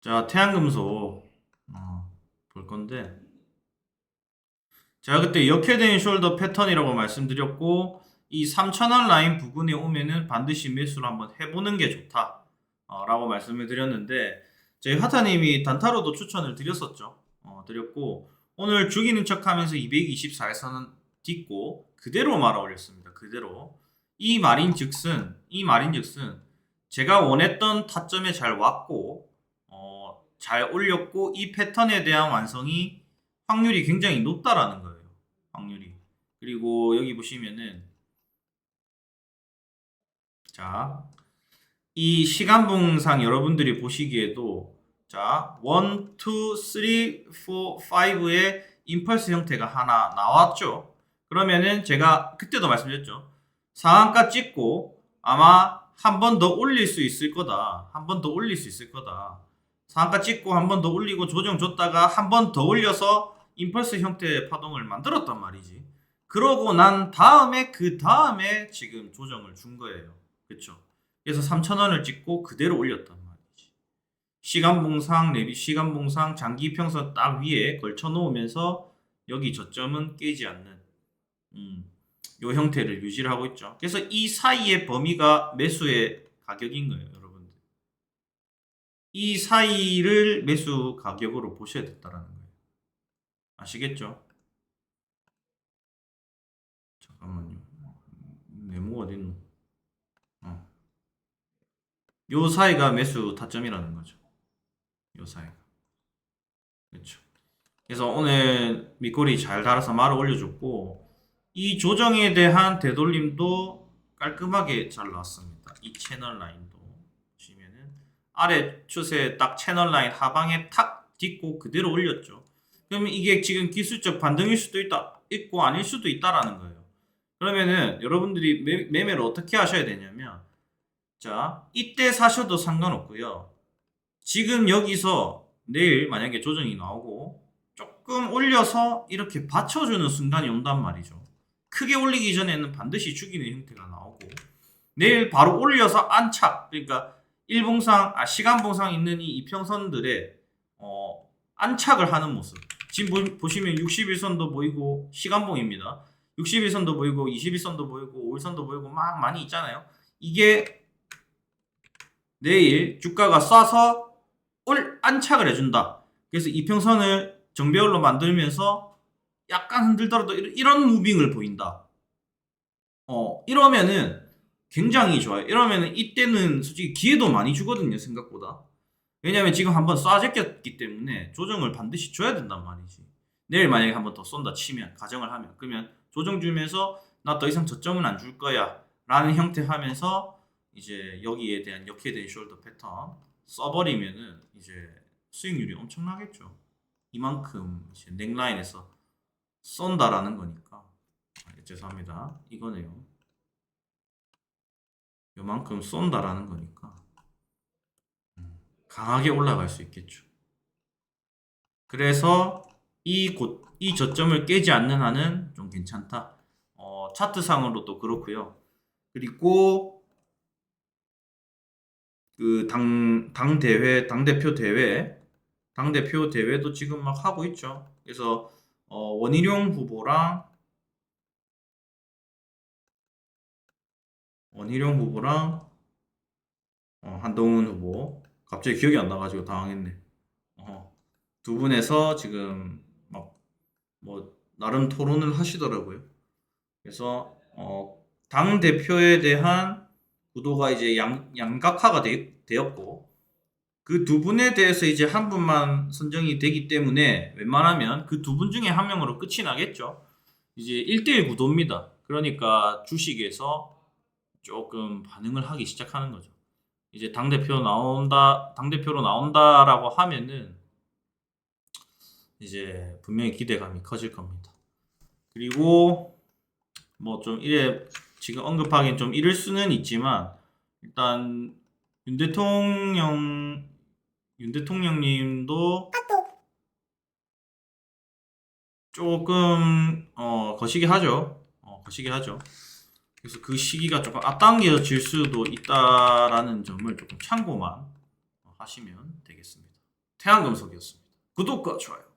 자, 태양금속 어, 볼 건데 제가 그때 역회된 숄더 패턴이라고 말씀드렸고 이 3천원 라인 부근에 오면은 반드시 매수를 한번 해보는 게 좋다 어, 라고 말씀을 드렸는데 저희 하타님이 단타로도 추천을 드렸었죠. 어, 드렸고 오늘 죽이는 척 하면서 224에서는 딛고 그대로 말아 올렸습니다. 그대로. 이 말인 즉슨 이 말인 즉슨 제가 원했던 타점에 잘 왔고 어, 잘 올렸고 이 패턴에 대한 완성이 확률이 굉장히 높다라는 거예요. 확률이. 그리고 여기 보시면은 자, 이 시간봉상 여러분들이 보시기에도 자, 1, 2, 3, 4, 5의 임펄스 형태가 하나 나왔죠. 그러면은 제가 그때도 말씀드렸죠. 상한가 찍고 아마 한 번 더 올릴 수 있을 거다. 한 번 더 올릴 수 있을 거다. 상한가 찍고 한 번 더 올리고 조정 줬다가 한 번 더 올려서 임펄스 형태의 파동을 만들었단 말이지. 그러고 난 다음에 그 다음에 지금 조정을 준 거예요. 그렇죠? 그래서 3,000원을 찍고 그대로 올렸단 말이지. 시간 봉상 내비 시간 봉상 장기 평선 딱 위에 걸쳐 놓으면서 여기 저점은 깨지 않는 음, 요 형태를 유지를 하고 있죠. 그래서 이 사이의 범위가 매수의 가격인 거예요. 이 사이를 매수 가격으로 보셔야 됐다라는 거예요. 아시겠죠? 잠깐만요. 네모 어딨노? 어. 요 사이가 매수 타점이라는 거죠. 요 사이가. 그렇죠. 그래서 오늘 밑꼬리 잘 달아서 말을 올려줬고 이 조정에 대한 되돌림도 깔끔하게 잘 나왔습니다. 이 채널 라인도 아래 추세 딱 채널 라인 하방에 탁 딛고 그대로 올렸죠. 그러면 이게 지금 기술적 반등일 수도 있다, 있고 아닐 수도 있다라는 거예요. 그러면은 여러분들이 매, 매매를 어떻게 하셔야 되냐면 자 이때 사셔도 상관없고요. 지금 여기서 내일 만약에 조정이 나오고 조금 올려서 이렇게 받쳐주는 순간이 온단 말이죠. 크게 올리기 전에는 반드시 죽이는 형태가 나오고 내일 바로 올려서 안착 그러니까 일봉상 아 시간봉상 있는 이 이평선들의 어, 안착을 하는 모습. 지금 보, 보시면 61선도 보이고 시간봉입니다. 61선도 보이고 21선도 보이고 5일선도 보이고 막 많이 있잖아요. 이게 내일 주가가 쏴서 올 안착을 해준다. 그래서 이평선을 정배열로 만들면서 약간 흔들더라도 이런 무빙을 보인다. 어, 이러면은 굉장히 좋아요. 이러면은 이때는 솔직히 기회도 많이 주거든요, 생각보다. 왜냐면 지금 한번 쏴제꼈기 때문에 조정을 반드시 줘야 된단 말이지. 내일 만약에 한번 더 쏜다 치면, 가정을 하면, 그러면 조정 주면서 나 더 이상 저점은 안 줄 거야. 라는 형태 하면서 이제 여기에 대한 역회된 숄더 패턴 써버리면은 이제 수익률이 엄청나겠죠. 이만큼 이제 넥라인에서 쏜다라는 거니까 아, 죄송합니다 이거네요 요만큼 쏜다라는 거니까. 음, 강하게 올라갈 수 있겠죠. 그래서 이 곳, 이 저점을 깨지 않는 한은 좀 괜찮다. 어, 차트상으로도 그렇고요. 그리고 그 당, 당 대회, 당 대표 대회, 당 대표 대회도 지금 막 하고 있죠. 그래서 어, 원희룡 후보랑 원희룡 후보랑 어, 한동훈 후보 갑자기 기억이 안 나가지고 당황했네. 어, 두 분에서 지금 막 뭐 나름 토론을 하시더라고요. 그래서 어, 당 대표에 대한 구도가 이제 양, 양각화가 되, 되었고 그 두 분에 대해서 이제 한 분만 선정이 되기 때문에 웬만하면 그 두 분 중에 한 명으로 끝이 나겠죠. 이제 1대1 구도입니다. 그러니까 주식에서 조금 반응을 하기 시작하는 거죠. 이제 당 대표 나온다, 당 대표로 나온다라고 하면은 이제 분명히 기대감이 커질 겁니다. 그리고 뭐 좀 이래 지금 언급하기엔 좀 이럴 수는 있지만 일단 윤 대통령 윤 대통령님도 조금 어 거시기 하죠. 어 거시기 하죠. 그래서 그 시기가 조금 앞당겨질 수도 있다라는 점을 조금 참고만 하시면 되겠습니다. 태양금속이었습니다. 구독과 좋아요